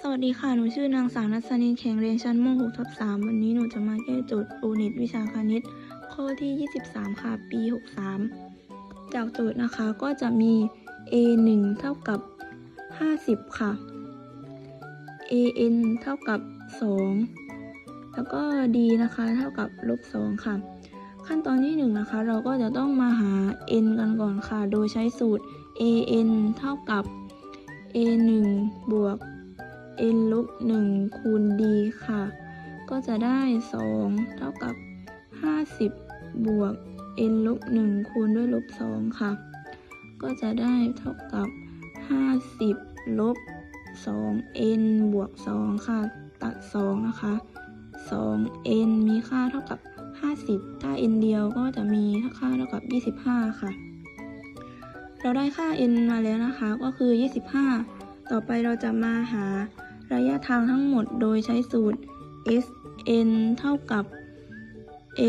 สวัสดีค่ะ หนูชื่อนางสาวนัสนินแข็งเรียนชั้นม .6 ทับ3วันนี้หนูจะมาแก้โจทย์โอเน็ตวิชาคณิต ข้อที่ 23 ค่ะ ปี 63 จากโจทย์นะคะก็จะมี a 1เท่ากับ 50 ค่ะ a n เท่ากับ 2 แล้วก็ d นะคะเท่ากับลบ 2 ค่ะ ขั้นตอนที่ 1 นะคะ เราก็จะต้องมาหา n กันก่อนค่ะ โดยใช้สูตร a n เท่ากับ a 1บวก n ลบ1คูณ d ค่ะ ก็จะได้ 2 เท่ากับ 50 บวก n ลบ1คูณด้วยลบ2ค่ะ ก็จะได้เท่ากับ 50 ลบ 2 n บวก 2 ค่ะ ตัด 2 นะคะ 2 n มีค่าเท่ากับ 50 ถ้า n เดียวก็จะมีค่าเท่ากับ 25 ค่ะ เราได้ค่า n มาแล้วนะคะ ก็คือ 25 ต่อไปเราจะมาหา ระยะทางทั้งหมดโดยใช้สูตร s n เท่ากับ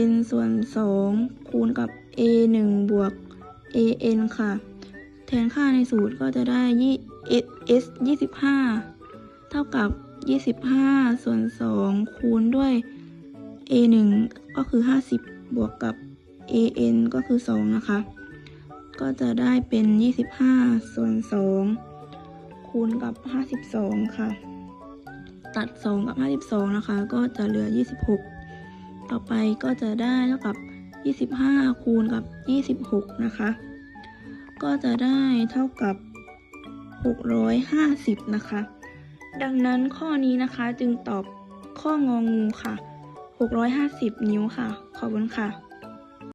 n ส่วน 2 คูณกับ a 1 บวก a n ค่ะ แทนค่าในสูตรก็จะได้ s 25 เท่ากับ 25 ส่วน 2 คูณด้วย a 1 ก็คือ 50 บวกกับ a n ก็คือ 2 นะคะ ก็จะได้เป็น 25 ส่วน 2 คูณกับ 52 ค่ะ ตัด 2 กับ 52 นะคะ ก็จะเหลือ 26 ต่อไปก็จะได้เท่ากับ 25 คูณกับ 26 นะคะ ก็จะได้เท่ากับ 650 นะคะ ดังนั้นข้อนี้นะคะจึงตอบข้ององูค่ะ 650 นิ้วค่ะ ขอบคุณค่ะ